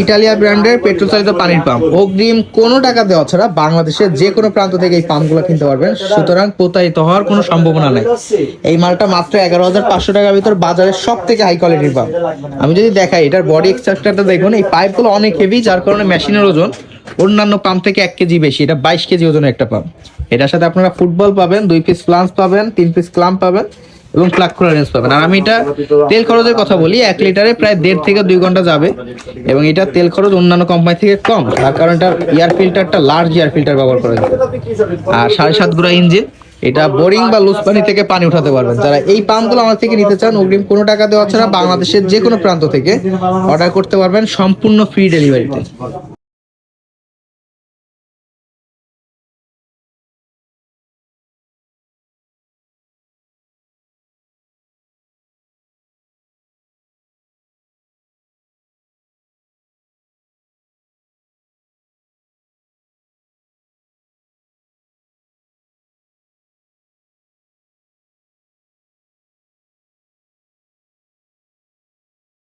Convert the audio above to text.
Italia ব্র্যান্ডের petrol চালিত পানির পাম্প। অগ্রিম কোনো টাকা দেওয়া ছাড়া বাংলাদেশের যে কোনো প্রান্ত থেকে এই পাম্পগুলো কিনতে পারবেন। সুতরাং প্রতারিত হওয়ার কোনো সম্ভাবনা নাই। এই মালটা মাত্র এগারো হাজার পাঁচশো টাকার ভিতর বাজারের সব থেকে হাই কোয়ালিটির পাম্প আমি যদি দেখাই, এটার বডি এক্সট্রাক্টারটা দেখুন, এই পাইপগুলো অনেক হেভি যার কারণে মেশিনের ওজন অন্যান্য পাম্প থেকে এক কেজি বেশি। এটা বাইশ কেজি ওজনের একটা পাম্প এটার সাথে আপনারা ফুটবল পাবেন, দুই পিস ফ্লান্স পাবেন, তিন পিস ক্লাম্প পাবেন। এবং প্লাগ করা রেঞ্জ পাবেন। আর আমি এটা তেল খরচের কথা বলি, এক লিটারে প্রায় দেড় থেকে দুই ঘণ্টা যাবে। এবং এটা তেল খরচ অন্যান্য কোম্পানি থেকে কম, তার কারণ এটা এয়ার ফিল্টারটা লার্জ এয়ার ফিল্টার ব্যবহার করা যায়। আর সাড়ে সাত গুড়া ইঞ্জিন, এটা বোরিং বা লুজ পানি থেকে পানি উঠাতে পারবেন। যারা এই পাম্পগুলো আমার থেকে নিতে চান, অগ্রিম কোনো টাকা দেওয়া ছাড়া বাংলাদেশের যে কোনো প্রান্ত থেকে অর্ডার করতে পারবেন সম্পূর্ণ ফ্রি ডেলিভারিতে